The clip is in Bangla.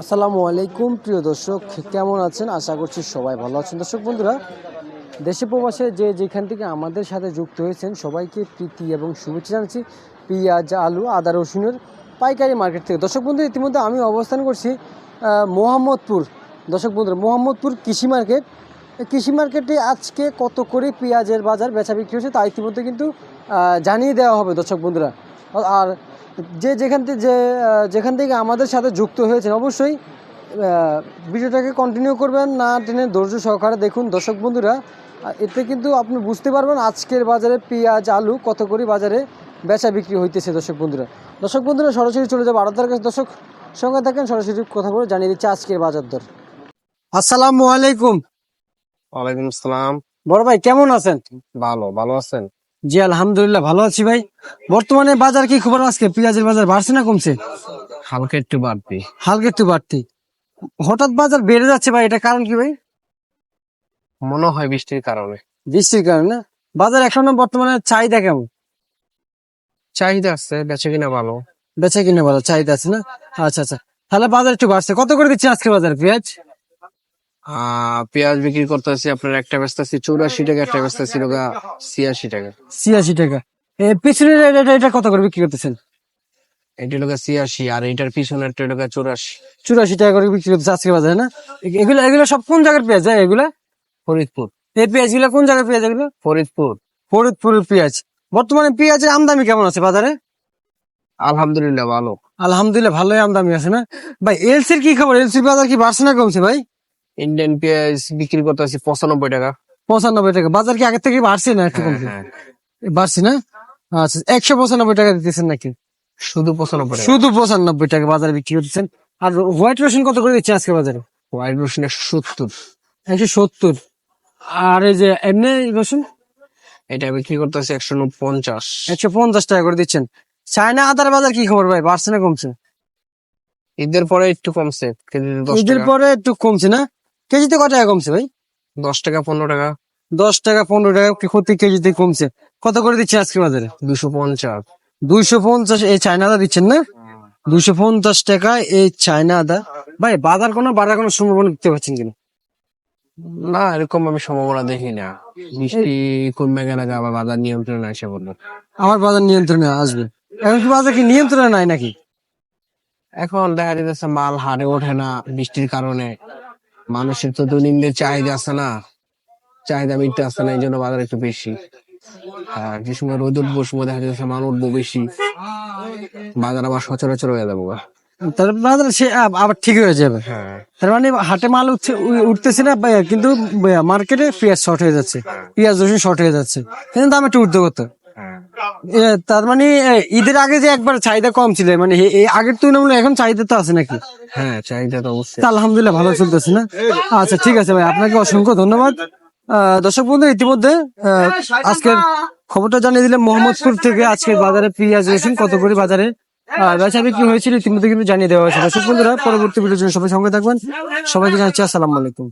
আসসালামু আলাইকুম, প্রিয় দর্শক, কেমন আছেন? আশা করছি সবাই ভালো আছেন। দর্শক বন্ধুরা, দেশে প্রবাসে যে যেখান থেকে আমাদের সাথে যুক্ত হয়েছেন, সবাইকে প্রীতি এবং শুভেচ্ছা জানাচ্ছি পেঁয়াজ, আলু, আদা, রসুনের পাইকারি মার্কেট থেকে। দর্শক বন্ধু ইতিমধ্যে আমি অবস্থান করছি মোহাম্মদপুর। দর্শক বন্ধুরা, মোহাম্মদপুর কৃষি মার্কেট। কৃষি মার্কেটে আজকে কত করে পেঁয়াজের বাজার বেচা বিক্রি হচ্ছে তা ইতিমধ্যে কিন্তু জানিয়ে দেওয়া হবে দর্শক বন্ধুরা। আর যে যেখান থেকে যে যেখান থেকে আমাদের সাথে যুক্ত হয়েছেন অবশ্যই ভিডিওটাকে কন্টিনিউ করবেন না টেনে ধৈর্য সহকারে দেখুন। দর্শক বন্ধুরা এতে কিন্তু আপনি বুঝতে পারবেন আজকের বাজারে পেঁয়াজ আলু কত করে বাজারে বেচা বিক্রি হইতেছে দর্শক বন্ধুরা। দর্শক বন্ধুরা সরাসরি চলে যাব আড়াতার কাছে। দর্শক সঙ্গে থাকেন সরাসরি কথা বলে জানিয়ে দিচ্ছে আজকের বাজার দর। আসসালামু আলাইকুম। ওয়ালাইকুম আসসালাম। বড় ভাই কেমন আছেন? ভালো ভালো আছেন? জি আলহামদুলিল্লাহ ভালো আছি ভাই। বর্তমানে বাজার কি খবর আজকে? পেঁয়াজের বাজার বাড়ছে না কমছে? হালকা একটু বাড়তি। হালকা একটু বাড়তি। হঠাৎ বাজার বেড়ে যাচ্ছে ভাই এটা কারণ কি ভাই? মনে হয় বৃষ্টির কারণে। বৃষ্টির কারণে না? বাজার এখনও বর্তমানে চাহিদা কেমন? চাহিদা আছে বেচে কিনা ভালো। বেচা কিনা ভালো চাহিদা আছে না? আচ্ছা আচ্ছা। তাহলে বাজার একটু বাড়ছে। কত করে দিচ্ছে আজকে বাজার পেঁয়াজ? পেঁয়াজ বিক্রি করতেছি আপনার একটা বেচতেছি চৌরাশি টাকা একটা বেচতেছি লোকা ছিয়াশি টাকা। ছিয়াশি টাকা। এ পিছনের এটা এটা কত করে বিক্রি করতেছেন? এটা লোকা ছিয়াশি আর এটার পিছনের লোকা চৌরাশি। চুরাশি টাকা করে বিক্রি করতেছে আজকে বাজারে না? এগুলো এগুলো সব কোন জায়গার পেঁয়াজ হ্যাঁ এগুলা? ফরিদপুর। এই পেঁয়াজগুলো কোন জায়গার পেঁয়াজ এগুলো? ফরিদপুর। ফরিদপুরের পেঁয়াজ। বর্তমানে পেঁয়াজের আমদানি কেমন আছে বাজারে? আলহামদুলিল্লাহ ভালো। আলহামদুলিল্লাহ ভালোই আমদানি আছে না? ভাই এলসির কি খবর? এলসির বাজার কি বাড়ছে না কমছে ভাই? ইন্ডিয়ান পেঁয়াজ বিক্রি করতেছি পঁচানব্বই টাকা। পঁচানব্বই টাকা। বাজার কি আগে থেকে বাড়ছে না একটু হ্যাঁ, হ্যাঁ। বাড়ছে না? আচ্ছা একশো পঁচানব্বই টাকা দিতেছেন নাকি? শুধু পঁচানব্বই শুধু পঁচানব্বই টাকা বাজারে বিক্রি করতেছেন। আর হোয়াইট রসুন কত করে দিচ্ছে আজকে বাজারে? হোয়াইট রসুন একশো সত্তর। একশো সত্তর। আর এই যে এমনি রসুন? এটা বিক্রি করতেছি একশো পঞ্চাশ। একশো পঞ্চাশ টাকা করে দিচ্ছেন। চায়না আদার বাজার কি খবর ভাই? বাড়ছে না কমছে? ঈদের পরে একটু কমছে ঈদের পরে একটু কমছে না? কেজিতে কত টাকা কমছে ভাই? দশ টাকা পনেরো টাকা। দশ টাকা পনেরো টাকা প্রতি কেজিতে কমছে? কত করে দিচ্ছে আজকে বাজারে? দুশো পঞ্চাশ। দুইশো পঞ্চাশ এই চায়না আদা দিচ্ছেন না? দুইশো পঞ্চাশ টাকা এই চায়না আদা ভাই বাজার কোনো বাজার কোনো সম্ভাবনা দেখতে পাচ্ছেন কিনা? না এরকম আমি সম্ভাবনা দেখি না। বৃষ্টি কমে গেলে আবার বাজার নিয়ন্ত্রণে আসে বলল আমার বাজার নিয়ন্ত্রণে আসবে। এখন কি বাজার কি নিয়ন্ত্রণে নাই নাকি? এখন দেখা যাচ্ছে মাল হারে ওঠে না বৃষ্টির কারণে। মানুষের তো দৈনন্দিন চাহিদা আছে না। চাহিদা মিটতে আসছে না এই জন্য বাজার একটু বেশি। আর যে সময় রোদ উঠবো সময় দেখা যাচ্ছে মাল উঠবো বেশি। বাজার আবার সচরাচর হয়ে যাব। তার বাজার সে আবার ঠিক হয়ে যাবে। হ্যাঁ। তার মানে হাটে মাল উঠছে উঠতেছে না কিন্তু মার্কেটে পেঁয়াজ শর্ট হয়ে যাচ্ছে। পেঁয়াজ রসুন শর্ট হয়ে যাচ্ছে। কিন্তু দাম একটু হ্যাঁ তার মানে ঈদের আগে যে একবার চাহিদা কম ছিল মানে আগের তুলনামূলক এখন চাহিদা তো আছে নাকি? হ্যাঁ চাহিদা তো অবশ্যই। আলহামদুলিল্লাহ ভালো চলতেছে না? আচ্ছা ঠিক আছে ভাই আপনাকে অসংখ্য ধন্যবাদ। আহ, দর্শক বন্ধু ইতিমধ্যে আজকের খবরটা জানিয়ে দিলাম মোহাম্মদপুর থেকে আজকে বাজারে পেঁয়াজ রসুন কত করে বাজারে বেচা বিক্রি হয়েছিল ইতিমধ্যে কিন্তু জানিয়ে দেওয়া হয়েছে। দর্শক বন্ধুরা পরবর্তী ভিডিওর জন্য সবাই সঙ্গে থাকবেন। সবাইকে জানাচ্ছি আসসালামু আলাইকুম।